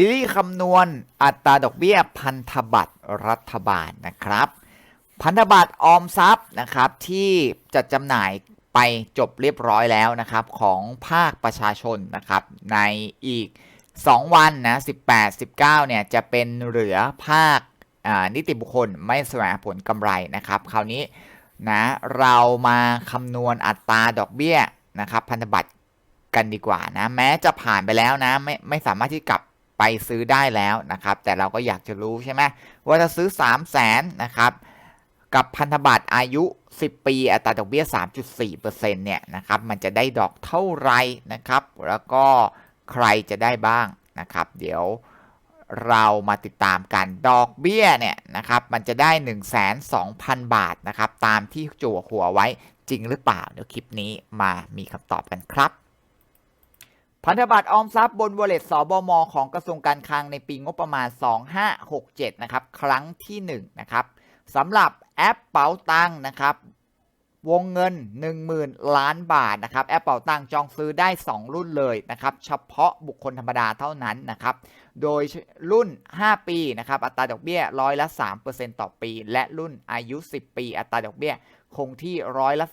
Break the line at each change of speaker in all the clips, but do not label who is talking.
ซีรีส์คำนวณอัตราดอกเบี้ยพันธบัตรรัฐบาลนะครับ พันธบัตรออมทรัพย์นะครับที่จัดจำหน่ายไปจบเรียบร้อยแล้วนะครับของภาคประชาชนนะครับในอีก 2 วันนะ18 19เนี่ยจะเป็นเหลือภาคนิติบุคคลไม่แสวงผลกำไรนะครับคราวนี้นะเรามาคำนวณอัตราดอกเบี้ยนะครับพันธบัตรกันดีกว่านะแม้จะผ่านไปแล้วนะไม่ไม่สามารถที่กลับ ไปซื้อได้แล้วนะครับ แต่เราก็อยากจะรู้ใช่ไหมว่าถ้าซื้อ 3 0 0แสนนะครับ กับพันธบัตรอายุ 10 ปี อัตราดอกเบี้ย 3.4%เนี่ยนะครับ มันจะได้ดอกเท่าไหรนะครับ แล้วก็ใครจะได้บ้างนะครับ เดี๋ยวเรามาติดตามกันดอกเบี้ยเนี่ยนะครับ มันจะได้ 1 2 0 0 0 บาทนะครับ ตามที่จั่วหัวไว้จริงหรือเปล่า เดี๋ยวคลิปนี้มามีคำตอบกันครับ พันธบัตรออมทรัพย์บนวอลเล็ตสบมของกระทรวงการคลังในปีงบประมาณ 2567 นะครับ ครั้งที่1นะครับสำหรับแอปเป๋าตังนะครับ วงเงิน 10,000 ล้านบาทนะครับ แอปเป๋าตังจองซื้อได้ 2 รุ่นเลยนะครับ เฉพาะบุคคลธรรมดาเท่านั้นนะครับ โดยรุ่น 5 ปีนะครับ อัตราดอกเบี้ยร้อยละ 3%ต่อปี และรุ่นอายุ 10 ปี อัตราดอกเบี้ย คงที่ร้อยละ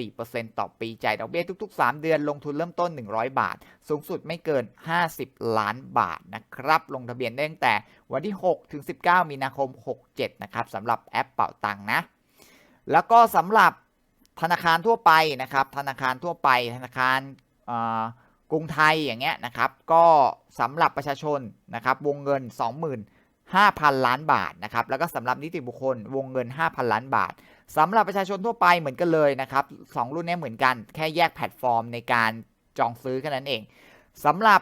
3.4%ต่อปีจ่ายดอกเบี้ยทุก ๆ 3 เดือนลงทุนเริ่มต้น 100 บาท สูงสุดไม่เกิน 50 ล้านบาทนะครับ ลงทะเบียนได้ตั้งแต่วันที่ 6 ถึง 19 มีนาคม 67 นะครับสำหรับแอปเป่าตังค์นะ แล้วก็สำหรับธนาคารทั่วไปนะครับ ธนาคารทั่วไป ธนาคารกรุงไทยอย่างเงี้ยนะครับ ก็สำหรับประชาชนนะครับ วงเงิน 5,000 ล้านบาทนะครับแล้วก็สำหรับนิติบุคคลวงเงิน 5,000 ล้านบาทสำหรับประชาชนทั่วไปเหมือนกันเลยนะครับสองรุ่นนี้เหมือนกันแค่แยกแพลตฟอร์มในการจองซื้อแค่นั้นเองสำหรับ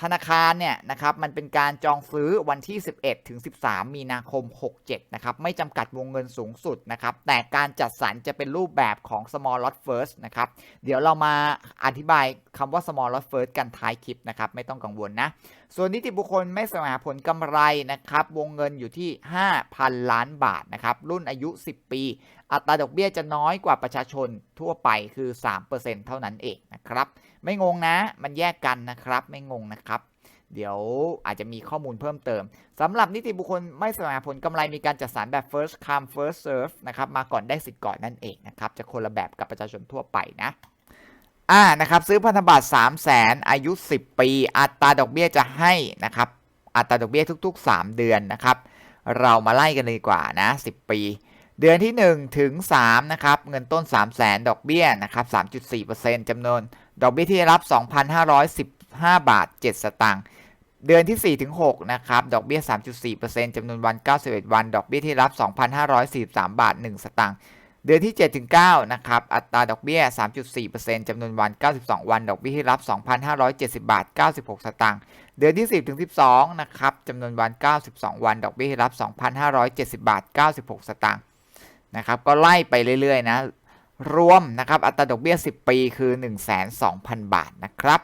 ธนาคารเนี่ยนะครับมันเป็นการจองซื้อวันที่ 11 ถึง 13 มีนาคม 67 นะครับ ไม่จำกัดวงเงินสูงสุดนะครับ แต่การจัดสรรจะเป็นรูปแบบของ small lot first นะครับ เดี๋ยวเรามาอธิบายคำว่า small lot first กันท้ายคลิปนะครับ ไม่ต้องกังวลนะ ส่วนนิติบุคคลไม่สวงหาผลกำไรนะครับ วงเงินอยู่ที่ 5,000 ล้านบาทนะครับ รุ่นอายุ 10 ปี อัตราดอกเบี้ยจะน้อยกว่าประชาชนทั่วไปคือ 3%เท่านั้นเองนะครับ ไม่งงนะ มันแยกกันนะครับ ไม่งงนะครับ เดี๋ยวอาจจะมีข้อมูลเพิ่มเติมสำหรับนิติบุคคลไม่สวงหาผลกำไรมีการจัดสรรแบบ first come first serve นะครับ มาก่อนได้สิทธิ์ก่อนนั่นเองนะครับ จะคนละแบบกับประชาชนทั่วไปนะอ่านะครับซื้อพันธบัตร3 0 0แสนอายุ 10 ปี อัตราดอกเบี้ยจะให้นะครับอัตราดอกเบี้ยทุก ๆ 3 เดือนนะครับ เรามาไล่กันเลยดีกว่านะ 10 ปี เดือนที่ 1 ถึง3นะครับเงินต้น 3 0 0แสนดอกเบี้ยนะครับ 3.4%จำนวน ดอกเบี้ยที่รับ 2,515 บาท 7 สตางค์เดือนที่ 4 ถึง6นะครับดอกเบี้ย 3.4%จำนวนวัน 91 วัน ดอกเบี้ยที่รับ 2,543 บาท 1 สตางค์เดือนที่ 7 ถึง9นะครับอัตราดอกเบี้ย 3.4%จำนวนวัน 92 วัน ดอกเบี้ยที่รับ 2,570 บาท 96 สตางค์เดือนที่ 10 ถึง 12นะครับจำนวนวัน 92 วัน ดอกเบี้ยที่รับ 2,570 บาท 96 สตางค์ นะครับก็ไล่ไปเรื่อยๆนะรวมนะครับอัตราดอกเบี้ย 10 ปีคือ 120,000บาทนะครับ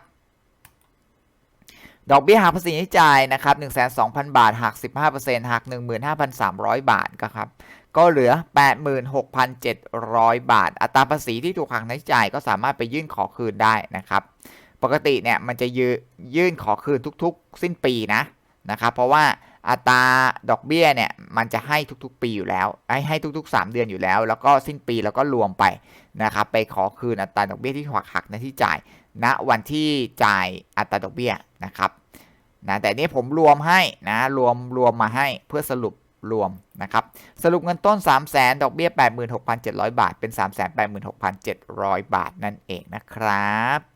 ดอกเบี้ยหักภาษีที่จ่ายนะครับ120,000บาทหัก 15%หัก 15,300 บาทก็ครับก็เหลือ 86,700 บาท อัตราภาษีที่ถูกหักในจ่ายก็สามารถไปยื่นขอคืนได้นะครับ ปกติเนี่ยมันจะยืยื่นขอคืนทุกๆ สิ้นปีนะนะครับ เพราะว่า อัตราดอกเบี้ยเนี่ยมันจะให้ทุกๆ ปีอยู่แล้ว ให้ให้ทุก ๆ 3 เดือนอยู่แล้ว แล้วก็สิ้นปีแล้วก็รวมไปนะครับไปขอคืนอัตราดอกเบี้ยที่หักหักในที่จ่ายณวันที่จ่ายอัตราดอกเบี้ยนะครับนะแต่นี้ผมรวมให้นะรวมรวมมาให้เพื่อสรุปรวมนะครับสรุปเงินต้น 3 0 0แสนดอกเบี้ย 86,700 บาท เป็น 3 8 6 7 0 0 บาทนั่นเองนะครับ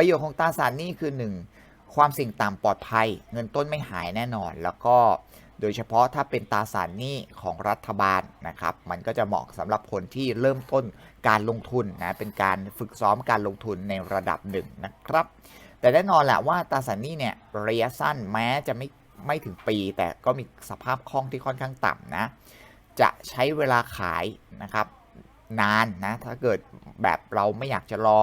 ประโยชน์ของตราสารหนี้คือ 1. ความเสี่ยงต่ำปลอดภัย เงินต้นไม่หายแน่นอน แล้วก็โดยเฉพาะถ้าเป็นตราสารหนี้ของรัฐบาลนะครับ มันก็จะเหมาะสำหรับคนที่เริ่มต้นการลงทุนนะเป็นการฝึกซ้อมการลงทุนในระดับหนึ่งนะครับ แต่แน่นอนแหละว่าตราสารหนี้เนี่ยระยะสั้นแม้จะไม่ไม่ถึงปี แต่ก็มีสภาพคล่องที่ค่อนข้างต่ำนะ จะใช้เวลาขายนะครับนานนะถ้าเกิดแบบเราไม่อยากจะรอ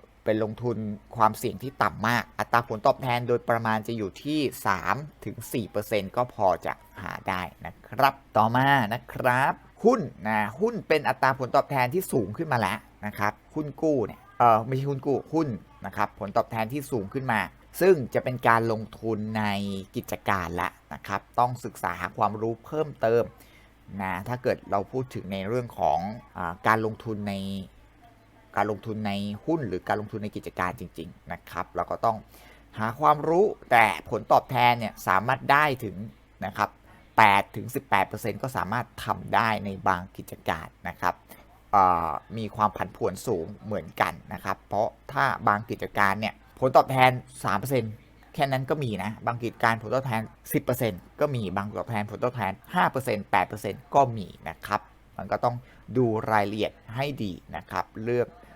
เป็นลงทุนความเสี่ยงที่ต่ำมาก อัตราผลตอบแทนโดยประมาณจะอยู่ที่3-4%ถึง 4%ก็พอจะหาได้นะครับ ต่อมานะครับ หุ้นนะหุ้นเป็นอัตราผลตอบแทนที่สูงขึ้นมาแล้วนะครับหุ้นกู้เนี่ยเออไม่ใช่หุ้นกู้หุ้นนะครับผลตอบแทนที่สูงขึ้นมา ซึ่งจะเป็นการลงทุนในกิจการละนะครับต้องศึกษาหาความรู้เพิ่มเติมนะถ้าเกิดเราพูดถึงในเรื่องของอการลงทุนใน การลงทุนในหุ้นหรือการลงทุนในกิจการจริง ๆ นะครับ เราก็ต้องหาความรู้แต่ผลตอบแทนเนี่ยสามารถได้ถึงนะครับ8ถึง18%ก็สามารถทำได้ในบางกิจการนะครับมีความผันผวนสูงเหมือนกันนะครับ เพราะถ้าบางกิจการเนี่ยผลตอบแทน 3%แค่นั้นก็มีนะ บางกิจการผลตอบแทน 10%ก็มีบางผลตอบแทนผลตอบแทน 5% 8%ก็มีนะครับ มันก็ต้องดูรายละเอียดให้ดีนะครับ เลือก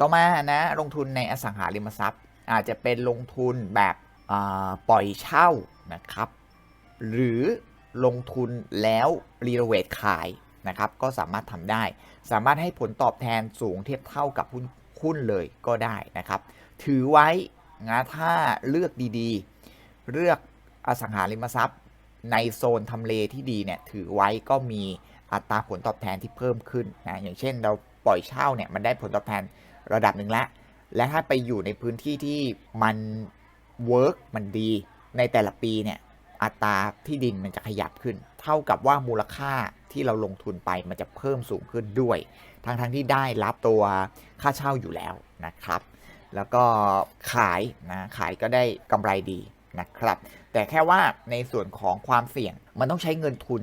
ต่อมานะลงทุนในอสังหาริมทรัพย์ อาจจะเป็นลงทุนแบบปล่อยเช่านะครับ หรือลงทุนแล้วรีโนเวทขายนะครับ ก็สามารถทำได้ สามารถให้ผลตอบแทนสูงเทียบเท่ากับหุ้นหุ้นเลยก็ได้นะครับ ถือไว้นะถ้าเลือกดีๆ เลือกอสังหาริมทรัพย์ ในโซนทำเลที่ดีเนี่ยถือไว้ก็มีอัตราผลตอบแทนที่เพิ่มขึ้นนะอย่างเช่นเราปล่อยเช่าเนี่ยมันได้ผลตอบแทน ระดับหนึ่งแล้วและถ้าไปอยู่ในพื้นที่ที่มันเวิร์กมันดี ในแต่ละปีเนี่ยอัตราที่ดินมันจะขยับขึ้น เท่ากับว่ามูลค่าที่เราลงทุนไปมันจะเพิ่มสูงขึ้นด้วย ทั้งทั้งที่ได้รับตัวค่าเช่าอยู่แล้วนะครับ แล้วก็ขายนะขายก็ได้กำไรดีนะครับ แต่แค่ว่าในส่วนของความเสี่ยงมันต้องใช้เงินทุน